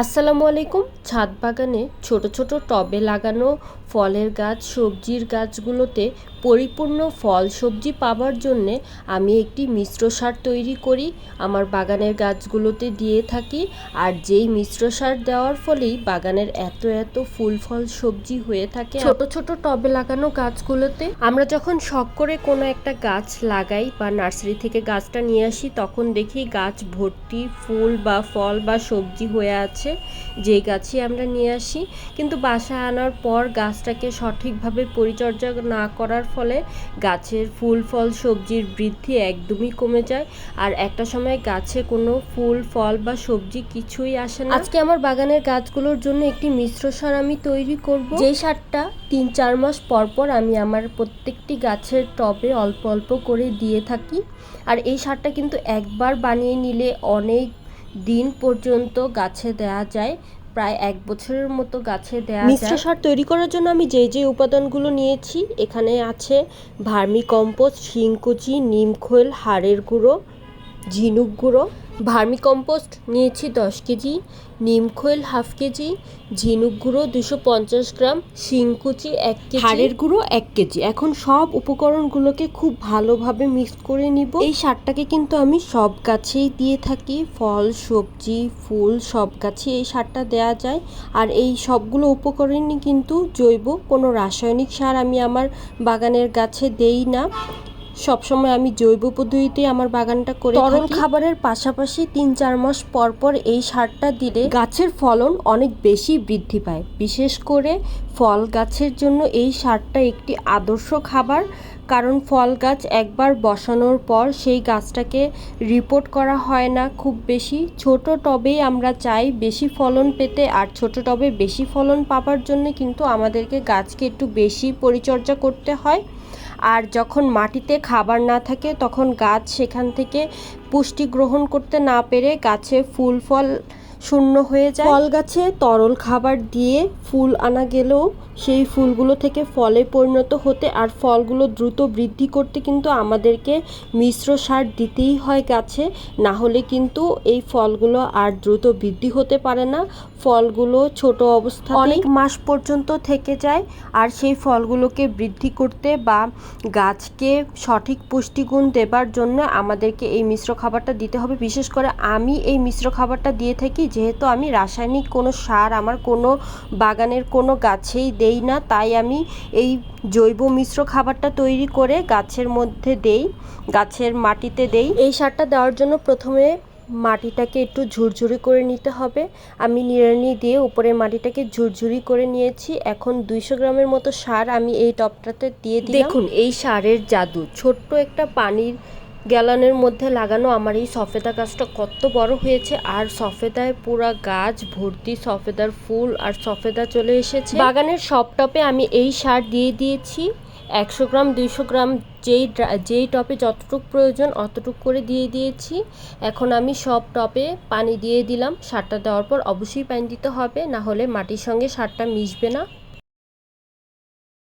আসসালামু আলাইকুম। ছাদ বাগানে ছোট ছোট টবে লাগানো ফলের গাছ, সবজির গাছগুলোতে পরিপূর্ণ ফল, সবজি পাবার জন্যে আমি একটি মিশ্র সার তৈরি করি। আমার বাগানের গাছগুলোতে দিয়ে থাকি আর যেই মিশ্র সার দেওয়ার ফলেই বাগানের এত এত ফুল, ফল, সবজি হয়ে থাকে। ছোট ছোট টবে লাগানো গাছগুলোতে আমরা যখন শখ করে কোনো একটা গাছ লাগাই বা নার্সারি থেকে গাছটা নিয়ে আসি, তখন দেখি গাছ ভর্তি ফুল বা ফল বা সবজি হয়ে আছে। যেই গাছই আমরা নিয়ে আসি। কিন্তু বাসায় আনার পর গাছটাকে সঠিকভাবে পরিচর্যা না করার ফলে গাছের ফুল ফল সবজির বৃদ্ধি একদমই কমে যায়। আর একটা সময় গাছে কোনো ফুল ফল বা সবজি কিছুই আসে না। আজকে আমার বাগানের গাছগুলোর জন্য একটি মিশ্র সার আমি তৈরি করব। যেই সারটা তিন চার মাস পর পর আমি আমার প্রত্যেকটি গাছের টবে অল্প অল্প করে দিয়ে থাকি। আর এই সারটা কিন্তু একবার বানিয়ে নিলে অনেক দিন পর্যন্ত গাছে দেয়া যায় প্রায় এক বছরের মতো গাছে দেওয়া মিশ্র সার তৈরি করার জন্য আমি যে যে উপাদানগুলো নিয়েছি এখানে আছে ভার্মি কম্পোস্ট শিংকুচি নিমখোল হাড়ের গুঁড়ো ঝিনুক গুঁড়ো ভার্মি কম্পোস্ট নিয়েছি দশ কেজি নিমখোল হাফ কেজি, ঝিনুক গুঁড়ো দুশো পঞ্চাশ গ্রাম, শিংকুচি এক কেজি। হাড়ের গুঁড়ো এক কেজি। এখন সব উপকরণগুলোকে খুব ভালোভাবে মিক্স করে নিব। এই সারটাকে কিন্তু আমি সব গাছেই দিয়ে থাকি। ফল, সবজি, ফুল, সব গাছে এই সারটা দেয়া যায়। আর এই সবগুলো উপকরণই কিন্তু জৈব। কোনো রাসায়নিক সার আমি আমার বাগানের গাছে দেই না। সবসময় আমি জৈব পদ্ধতিতে আমার বাগানটা করে তরল খাবারের পাশাপাশি তিন চার মাস পর পর এই সারটা দিলে গাছের ফলন অনেক বেশি বৃদ্ধি পায়। বিশেষ করে ফল গাছের জন্য এই সারটা একটি আদর্শ খাবার, কারণ ফল গাছ একবার বসানোর পর সেই গাছটাকে রিপোর্ট করা হয় না খুব বেশি। ছোট টবেই আমরা চাই বেশি ফলন পেতে, আর ছোট টবে বেশি ফলন পাবার জন্য কিন্তু আমাদেরকে গাছকে একটু বেশি পরিচর্যা করতে হয়। আর যখন মাটিতে খাবার না থাকে, তখন গাছ সেখান থেকে পুষ্টি গ্রহণ করতে না পেরে গাছে ফুল ফল শূন্য হয়ে যায়। ফল গাছে তরল খাবার দিয়ে ফুল আনা গেলেও সেই ফুলগুলো থেকে ফলে পরিণত হতে আর ফলগুলো দ্রুত বৃদ্ধি করতে কিন্তু আমাদেরকে মিশ্র সার দিতেই হয় গাছে। না হলে কিন্তু এই ফলগুলো আর দ্রুত বৃদ্ধি হতে পারে না। ফলগুলো ছোট অবস্থা অনেক মাস পর্যন্ত থেকে যায় আর সেই ফলগুলোকে বৃদ্ধি করতে বা গাছকে সঠিক পুষ্টিগুণ দেবার জন্য আমাদেরকে এই মিশ্র খাবারটা দিতে হবে। বিশেষ করে আমি এই মিশ্র খাবারটা দিয়ে থাকি যেহেতু আমি রাসায়নিক কোনো সার, আমার কোনো বাগানের কোনো গাছেই দেই না, তাই আমি এই জৈব মিশ্র খাবারটা তৈরি করে গাছের মধ্যে দেই, গাছের মাটিতে দেই। এই সারটা দেওয়ার জন্য প্রথমে মাটিটাকে একটু ঝুরঝুরি করে নিতে হবে। আমি নিড়ানি দিয়ে উপরে মাটিটাকে ঝুরঝুরি করে নিয়েছি। এখন দুইশো গ্রামের মতো সার আমি এই টপটাতে দিয়ে দিই দেখুন, এই সারের জাদু। ছোট্ট একটা পানির গ্যালনের মধ্যে লাগানো আমার এই সফেদা গাছটা কত বড় হয়েছে, আর সফেদায় পুরা গাছ ভর্তি, সফেদার ফুল আর সফেদা চলে এসেছে। বাগানের সব টপে আমি এই সার দিয়ে দিয়েছি। একশো গ্রাম, দুইশো গ্রাম যেই যেই টপে যতটুকু প্রয়োজন অতটুক করে দিয়ে দিয়েছি। এখন আমি সব টপে পানি দিয়ে দিলাম। সারটা দেওয়ার পর অবশ্যই পানি দিতে হবে, না হলে মাটির সঙ্গে সারটা মিশবে না।